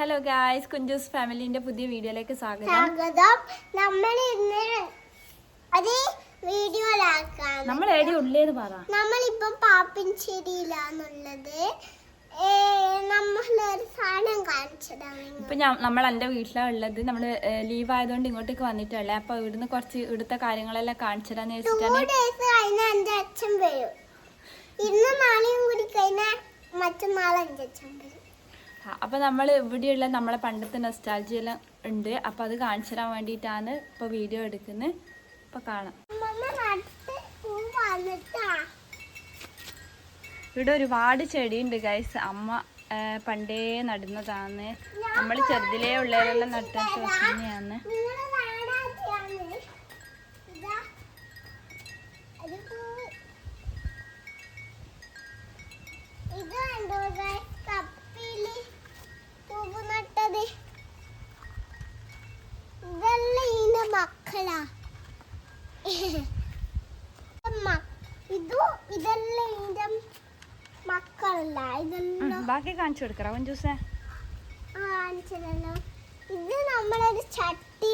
Hello guys Kunjus ഫാമിലിന്റെ പുതിയ വീഡിയോയിലേക്ക് സ്വാഗതം. നമ്മൾ ഇന്ന് ഒരു വീഡിയോയിലാക്കാൻ നമ്മൾ എവിടെ ഉള്ളേന്ന് പറ. നമ്മളിപ്പം കാണിച്ചതാണ്. ഇപ്പൊ നമ്മൾ എന്റെ വീട്ടിലാണ് ഉള്ളത് നമ്മൾ ലീവ് ആയതുകൊണ്ട് ഇങ്ങോട്ടേക്ക് വന്നിട്ടല്ലേ. അപ്പൊ ഇവിടുന്ന് കുറച്ച് ഇവിടുത്തെ കാര്യങ്ങളെല്ലാം കാണിച്ചു തരാന്ന് വെച്ചിട്ടാണ് ഇന്ന് നാളെയും കൂടി കഴിഞ്ഞാൽ മറ്റന്നാളെ അച്ഛൻ വരും. ആ, അപ്പൊ നമ്മൾ ഇവിടെയുള്ള നമ്മളെ പണ്ടത്തെ നെസ്റ്റാൾജി എല്ലാം ഉണ്ട്. അപ്പോൾ അത് കാണിച്ചു തരാൻ വേണ്ടിയിട്ടാണ് ഇപ്പൊ വീഡിയോ എടുക്കുന്നത് ഇപ്പൊ കാണാം. ഇവിടെ ഒരുപാട് ചെടിയുണ്ട് ഗൈസ് അമ്മ പണ്ടേ നടുന്നതാണ് നമ്മൾ ചെറുതിലേ ഉള്ളവരെല്ലാം നട്ടിട്ട് തന്നെയാണ് നിങ്ങളെ നാടാക്കിയാണ് ഇതാ. കണ്ടോ? ബാക്കി കാണിച്ചു കൊടുക്കറ അവൻ ജ്യൂസേ. ഇത് നമ്മളൊരു ചട്ടി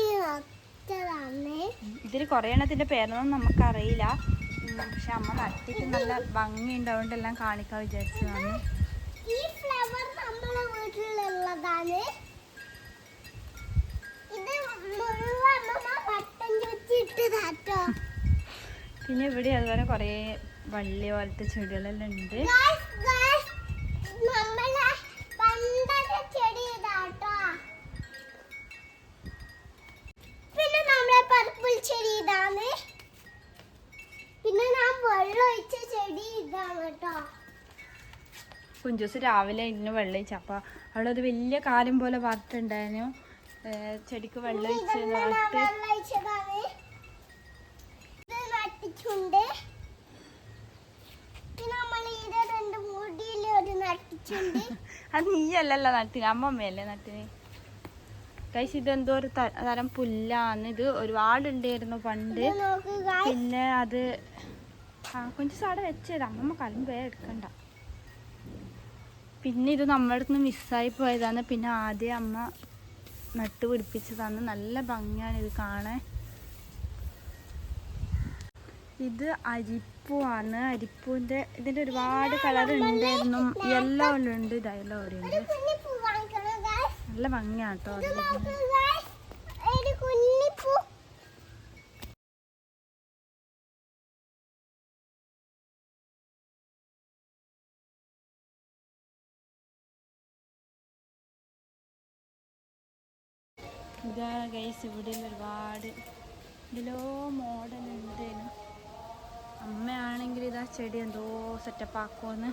ഇതിൽ കുറേ എണ്ണത്തിന്റെ പേരൊന്നും നമുക്കറിയില്ല. പക്ഷെ അമ്മ നട്ടിട്ട് നല്ല ഭംഗി ഉണ്ടാവുകൊണ്ട് എല്ലാം കാണിക്കാൻ വിചാരിച്ചതാണ്. ഈ ഫ്ലവർ നമ്മളെ വീട്ടിലുള്ളതാണ്. പിന്നെ ഇവിടെ അതുപോലെ കൊറേ വള്ളി പോലത്തെ ചെടികളെല്ലാം ഉണ്ട്. കുഞ്ചൂസ് രാവിലെ ഇന്ന് വെള്ളം അപ്പൊ അപ്പോൾ അവളത് വലിയ കാലം പോലെ വാർത്തുണ്ടായിരുന്നു ചെടിക്ക് വെള്ളം അത് നീയല്ലല്ലോ നട്ടിന് അമ്മമ്മയല്ലേ നട്ടിന്? കൈസ് ഇതെന്തോ ഒരു തരം പുല്ലാണ് ഇത് ഒരുപാടുണ്ടായിരുന്നു പണ്ട്. പിന്നെ അത് കൊഞ്ച് സാടെ വെച്ചത് അമ്മമ്മ കലം വേ എടുക്കണ്ട. പിന്നെ ഇത് നമ്മുടെ അടുത്ത് മിസ്സായി പോയതാണ്. പിന്നെ ആദ്യം അമ്മ നട്ട് പിടിപ്പിച്ചതാണ്. നല്ല ഭംഗിയാണ് ഇത് കാണാൻ. ഇത് അരിപ്പുവാണ്. അരിപ്പൂവിന്റെ ഇതിന്റെ ഒരുപാട് കളർ ഉണ്ടായിരുന്നു യെല്ലോ ഉണ്ട്. ഇത് യെല്ലോ ഉണ്ട്. നല്ല ഭംഗിയാണ് കേട്ടോ അത് ഇതാ ഗൈസ് ഇവിടെ ഒരുപാട് ഇതിലോ മോഡൽ ഉണ്ടേനു അമ്മയാണെങ്കിൽ ഇതാ ചെടി എന്തോ സെറ്റപ്പ് ആക്കുമെന്ന്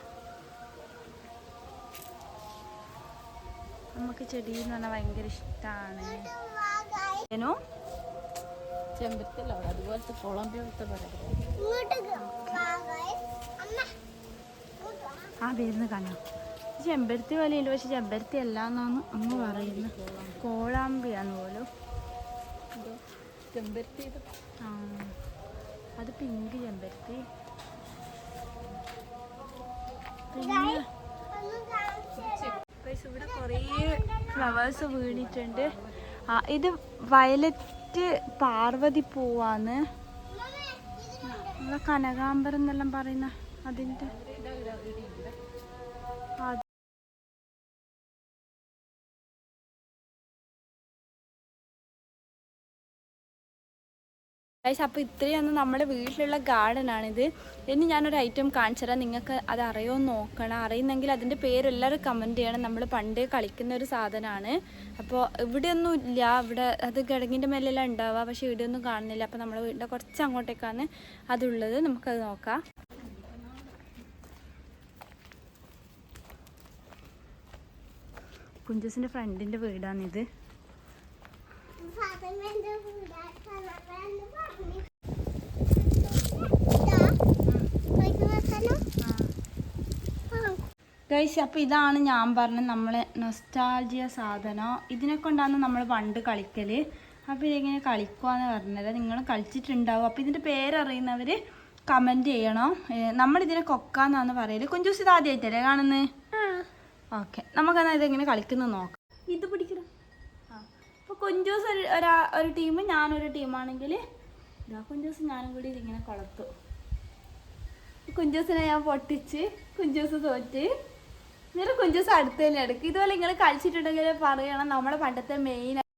നമുക്ക് ചെടി എന്ന് പറഞ്ഞാൽ ഭയങ്കര ഇഷ്ടമാണ്. ഏനോ ചെമ്പത്തിലോ? അതുപോലത്തെ കൊളംബിയ പറയാം. ആ വരുന്ന കാണാം. ചെമ്പരത്തി പോലെയുണ്ട് പക്ഷെ ചെമ്പരത്തി അല്ല എന്നാണ് അമ്മ പറയുന്നത്. കോളാമ്പിയാന്ന് പോലും. ചെമ്പരത്തി ആ അത് പിങ്ക് ചെമ്പരത്തി. ഇവിടെ കുറേ ഫ്ലവേഴ്സ് വീണിട്ടുണ്ട്. ആ ഇത് വയലറ്റ് പാർവതി പൂവാണ്? നമ്മളെ കനകാംബരം എന്നെല്ലാം പറയുന്ന അതിന്റെ ഗൈസ് അപ്പോൾ ഇത്രയാണ് നമ്മുടെ വീട്ടിലുള്ള ഗാർഡൻ ആണിത്. ഇനി ഞാനൊരു ഐറ്റം കാണിച്ചു തരാം നിങ്ങൾക്ക് അത് അറിയോ നോക്കണം. അറിയുന്നെങ്കിൽ അതിന്റെ പേരെല്ലാവരും കമന്റ് ചെയ്യണം. നമ്മൾ പണ്ട് കളിക്കുന്ന ഒരു സാധനമാണ്. അപ്പോൾ ഇവിടെയൊന്നും ഇല്ല. ഇവിടെ അത് കിടങ്ങിന്റെ മേലെല്ലാം ഉണ്ടാവുക. പക്ഷേ ഇവിടെയൊന്നും കാണുന്നില്ല. അപ്പോൾ നമ്മുടെ വീടിന്റെ കുറച്ച് അങ്ങോട്ടേക്കാണ് അതുള്ളത്. നമുക്കത് നോക്കാം. കുഞ്ചസിന്റെ ഫ്രണ്ടിന്റെ വീടാണിത്. ഗൈസ് അപ്പോൾ ഇതാണ് ഞാൻ പറഞ്ഞ നമ്മളെ നൊസ്റ്റാൾജിയ സാധനം. ഇതിനെ കൊണ്ടാണ് നമ്മൾ പണ്ട് കളിക്കൽ അപ്പോൾ ഇതെങ്ങനെ കളിക്കുകയെന്ന് പറഞ്ഞത് നിങ്ങൾ കളിച്ചിട്ടുണ്ടാവും. അപ്പോൾ ഇതിന്റെ പേരറിയുന്നവർ കമന്റ് ചെയ്യണം. നമ്മളിതിനെ കൊക്കാന്നാന്ന് പറയൽ. കുഞ്ചൂസ് ഇത് ആദ്യമായിട്ടല്ലേ കാണുന്നത് ഓക്കെ നമുക്കെന്നാൽ ഇതെങ്ങനെ കളിക്കുന്നത് നോക്കാം. ഇത് പിടിക്കണം ആ അപ്പോൾ കുഞ്ചൂസ് ഒരു ഒരാ ഒരു ടീം ഞാനൊരു ടീമാണെങ്കിൽ ഇതാ കുഞ്ചൂസ് ഞാനും കൂടി ഇതിങ്ങനെ കൊളത്തു. കുഞ്ചൂസിനെ ഞാൻ പൊട്ടിച്ച് കുഞ്ചൂസ് തോറ്റ്. എന്നിട്ട് കുഞ്ചസ് അടുത്ത് തന്നെ എടുക്കും ഇതുപോലെ നിങ്ങൾ കളിച്ചിട്ടുണ്ടെങ്കിൽ പറയണം നമ്മുടെ പണ്ടത്തെ മെയിൻ